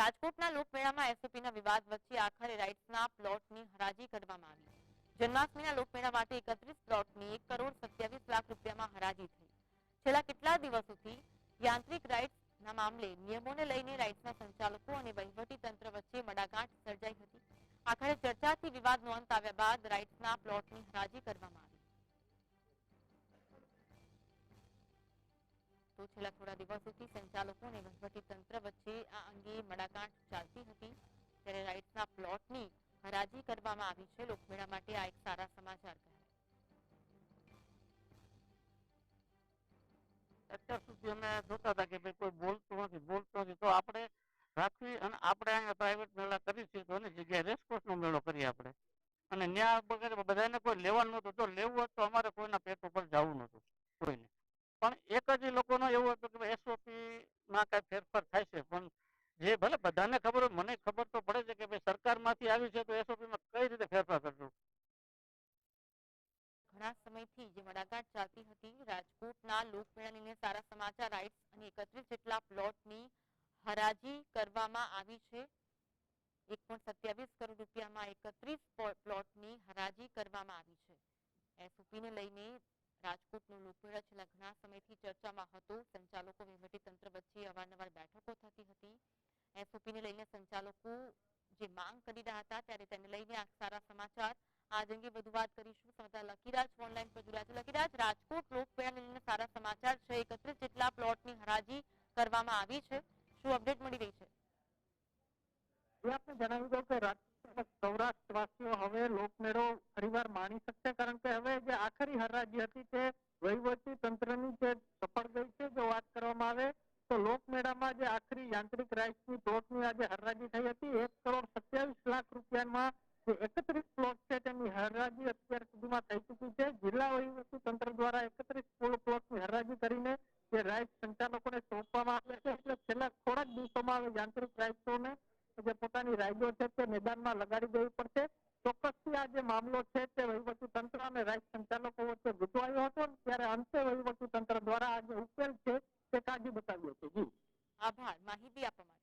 રાજકોટના લોકમેળામાં એસઓપીના વિવાદ વચ્ચે આખરે રાઇટ્સના પ્લોટની હરાજી કરવામાં આવી. જન્માષ્ટમીના લોકમેળા માટે એકત્રીસ પ્લોટની એક કરોડ સત્યાવીસ લાખ રૂપિયામાં હરાજી થઈ. છેલ્લા કેટલા દિવસોથી યાંત્રિક રાઇટ્સના મામલે નિયમોને લઈને રાઇટ્સના સંચાલકો અને વહીવટી તંત્ર વચ્ચે મડાગાંઠ સર્જાઈ હતી. આખરે ચર્ચાથી વિવાદ નોંધ આવ્યા બાદ રાઇટ્સના પ્લોટની હરાજી કરવામાં આવી. છેલ્લા થોડા દિવસોથી સંચાલકો અને વહીવટી તંત્ર વચ્ચે અંગે મડાગાંઠ ચાલતી હતી. ત્યારે રાઇટ્સના પ્લોટની હરાજી કરવામાં આવી છે. લોકમેળા માટે આ એક સારા સમાચાર અત્યાર સુધી અમે જોતા હતા કે ભાઈ કોઈ બોલતું નથી. બોલતું નથી. તો આપણે રાખવી અને આપણે અહીંયા પ્રાઇવેટ મેળા કરી છે તો એની જગ્યાએ રેસકોર્સ નો મેળો કરીએ આપણે. અને ન્યા વગેરે બધાને કોઈ લેવાનું નહોતું. જો લેવું હોત તો અમારે કોઈના પેટ ઉપર જવું નહોતું. કોઈને. પણ એક જ લોકોનો એવું હતું કે એસઓપી માં કાંઈ ફેરફાર થાય છે. જે ભલે બધાને ખબર હોય, મને ખબર તો પડે છે કે ભાઈ સરકારમાંથી આવી છે, તો એસઓપી માં કઈ રીતે ફેરફાર કરશું? ઘણા સમયથી જે મડાગાટ ચાલતી હતી, રાજકોટના લોકમેળાને સારા સમાચાર રાઇટ્સ અને એકત્રીસ જેટલા પ્લોટની હરાજી કરવામાં આવી છે. એક પોઈન્ટ સત્યાવીસ કરોડ રૂપિયામાં એકત્રીસ પ્લોટની હરાજી કરવામાં આવી છે. એસઓપીને લઈને રાજકોટનો લોકમેળા છેલ્લા ઘણા સમયથી ચર્ચામાં હતો. સંચાલકો વહીવટી તંત્ર વચ્ચે અવારનવાર બેઠકો થતી હતી. એસઓપીને લઈને સંચાલકો જે માંગ કરી રહ્યા હતા ત્યારે તેને લઈને આ સારા સમાચાર. આજ અંગે વધુ વાત કરીશું સમાચાર લકીરાજ, ઓનલાઈન પર જોડાયા છે લકીરાજ, રાજકોટ લોકમેળાને લઈને સારા સમાચાર છે. એકત્રીસ જેટલા પ્લોટની હરાજી કરવામાં આવી છે. શું અપડેટ મળી રહી છે? આપને જણાવી દઉં કે સૌરાષ્ટ્રવાસીઓ હવે લોકમેળો ફરીવાર માણી શકશે કારણ કે હવે જે આખરી હરાજી હતી તે વહીવટી તંત્રની જે સફળ ગઈ છે, જો વાત કરવામાં આવે તો લોકમેળામાં જે આખરી યાંત્રિક રાઇટ્સની પ્લોટની આજે હરરાજી થઈ હતી. એક કરોડ સત્યાવીસ લાખ રૂપિયામાં જે એકત્રીસ પ્લોટ છે તેની હરરાજી અત્યાર સુધીમાં થઈ ચૂકી છે. જિલ્લા વહીવટી તંત્ર દ્વારા એકત્રીસ પ્લોટની હરાજી કરીને જે રાઇટ્સ સંચાલકોને સોંપવામાં આવ્યા છે. એટલે છેલ્લા થોડાક દિવસોમાં યાંત્રિક રાઇટ્સોને જે પોતાની રાઈડો છે તે મેદાનમાં લગાડી દેવી પડશે. ચોક્કસથી આ જે મામલો છે તે વહીવટી તંત્ર અને રાઇટ સંચાલકો વચ્ચે ગૂંચવાયો હતો. ત્યારે અંતે વહીવટી તંત્ર દ્વારા આ જે ઉકેલ છે તે કાઢી બતાવ્યો છે જી આભાર. માહિતી આપવા